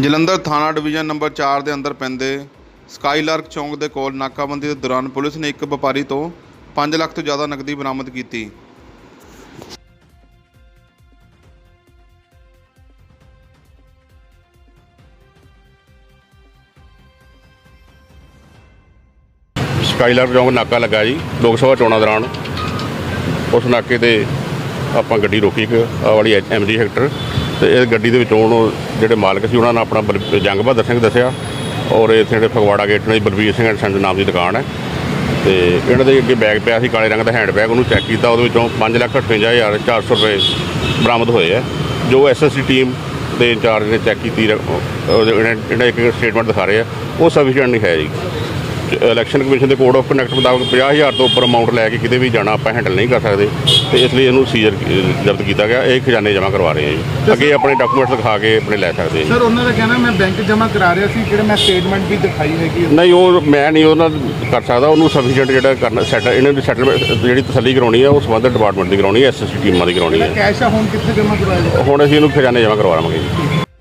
ਜਲੰਧਰ ਥਾਣਾ division number 4 ਦੇ ਅੰਦਰ ਪੈਂਦੇ ਸਕਾਈਲਾਰਕ ਚੌਂਕ ਦੇ ਕੋਲ ਨਾਕਾਬੰਦੀ ਦੇ ਦੌਰਾਨ ਪੁਲਿਸ ਨੇ ਇੱਕ ਵਪਾਰੀ ਤੋਂ 5 ਲੱਖ ਤੋਂ ਜ਼ਿਆਦਾ ਨਕਦੀ ਬਰਾਮਦ ਕੀਤੀ। ਸਕਾਈਲਾਰਕ ਚੌਂਕ ਨਾਕਾ ਲੱਗਾ ਜੀ, ਲੋਕ ਸਭਾ ਚੋਣਾਂ ਦੌਰਾਨ। ਉਸ ਨਾਕੇ ਤੇ ਆਪਾਂ ਗੱਡੀ ਰੋਕੀ ਇੱਕ, ਆਹ ਵਾਲੀ ਐਮਜੀ ਹੈਕਟਰ ਤੇ ਇਹ ਗੱਡੀ ਦੇ ਵਿੱਚੋਂ ਉਹ ਜਿਹੜੇ ਮਾਲਕ ਸੀ, ਉਹਨਾਂ ਨੇ ਆਪਣਾ ਬਲ- ਜੰਗ ਬਹਾਦਰ ਸਿੰਘ ਦੱਸਿਆ ਔਰ ਇੱਥੇ ਜਿਹੜੇ ਫਗਵਾੜਾ ਗੇਟ ਨੇ, ਬਲਬੀਰ ਸਿੰਘ ਐਂਡ ਸੰਜ ਨਾਮ ਦੀ ਦੁਕਾਨ ਹੈ। ਤੇ ਇਹਨਾਂ ਦੇ ਅੱਗੇ ਬੈਗ ਪਿਆ ਸੀ, ਕਾਲੇ ਰੰਗ ਦਾ ਹੈਂਡ ਬੈਗ ਉਹਨੂੰ ਚੈੱਕ ਕੀਤਾ, ਉਹਦੇ ਵਿੱਚੋਂ 558400 ਰੁਪਏ ਬਰਾਮਦ ਹੋਏ ਆ ਜੋ ਐਸਐਸਸੀ ਟੀਮ ਦੇ ਇੰਚਾਰਜ ਨੇ ਚੈੱਕ ਕੀਤੀ ਰ- ਉਹਦੇ- ਇਹਨਾਂ ਇਹਨਾਂ ਇੱਕ ਸਟੇਟਮੈਂਟ ਦਿਖਾ ਰਹੇ ਆ ਉਹ ਸਫੀਸ਼ੀਐਂਟ ਨਹੀਂ ਹੈ ਜੀ। ਇਲੈਕਸ਼ਨ ਕਮਿਸ਼ਨ ਦੇ ਕੋਡ ਆਫ ਕੰਡਕਟ ਮੁਤਾਬਕ 50000 ਤੋਂ ਉੱਪਰ ਅਮਾਉਂਟ ਲੈ ਕੇ ਕਿਤੇ ਵੀ ਜਾਣਾ ਆਪਾਂ ਹੈਂਡਲ ਨਹੀਂ ਕਰ ਸਕਦੇ। ਤੇ ਇਸ ਲਈ ਇਹਨੂੰ ਸੀਜ਼ਰ ਜ਼ਬਤ ਕੀਤਾ ਗਿਆ। ਇਹ ਖਜ਼ਾਨੇ ਜਮ੍ਹਾਂ ਕਰਵਾ ਰਹੇ ਆ ਜੀ। ਅੱਗੇ ਆਪਣੇ ਡਾਕੂਮੈਂਟਸ ਦਿਖਾ ਕੇ ਆਪਣੇ ਲੈ ਸਕਦੇ ਜੀ। ਸਰ ਉਹਨਾਂ ਦਾ ਕਹਿਣਾ ਮੈਂ ਬੈਂਕ ਜਮ੍ਹਾਂ ਕਰਾ ਰਿਹਾ ਸੀ ਜਿਹੜੇ ਮੈਂ ਸਟੇਟਮੈਂਟ ਵੀ ਦਿਖਾਈ ਹੈਗੀ ਨਹੀਂ ਉਹ ਮੈਂ ਨਹੀਂ ਉਹਨਾਂ ਕਰ ਸਕਦਾ। ਉਹਨੂੰ ਸਫੀਸ਼ੀਐਂਟ ਜਿਹੜਾ ਕਰਨਾ ਸੈਟ ਇਹਨਾਂ ਦੀ ਸੈਟਲਮੈਂਟ ਜਿਹੜੀ ਤਸੱਲੀ ਕਰਾਉਣੀ ਹੈ ਉਹ ਸੰਬੰਧਿਤ ਡਿਪਾਰਟਮੈਂਟ ਦੀ ਕਰਾਉਣੀ ਹੈ ਐਸਐਸਟੀ ਟੀਮਾਂ ਦੀ ਕਰਾਉਣੀ ਹੈ। ਕੈਸ਼ ਆ ਹੁਣ ਕਿੱਥੇ ਜਮ੍ਹਾਂ ਕਰਾਇਆ ਹੁਣ ਅਸੀਂ ਇਹਨੂੰ ਖਜ਼ਾਨੇ ਜਮ੍ਹਾਂ ਕਰਵਾਵਾਂਗੇ ਜੀ।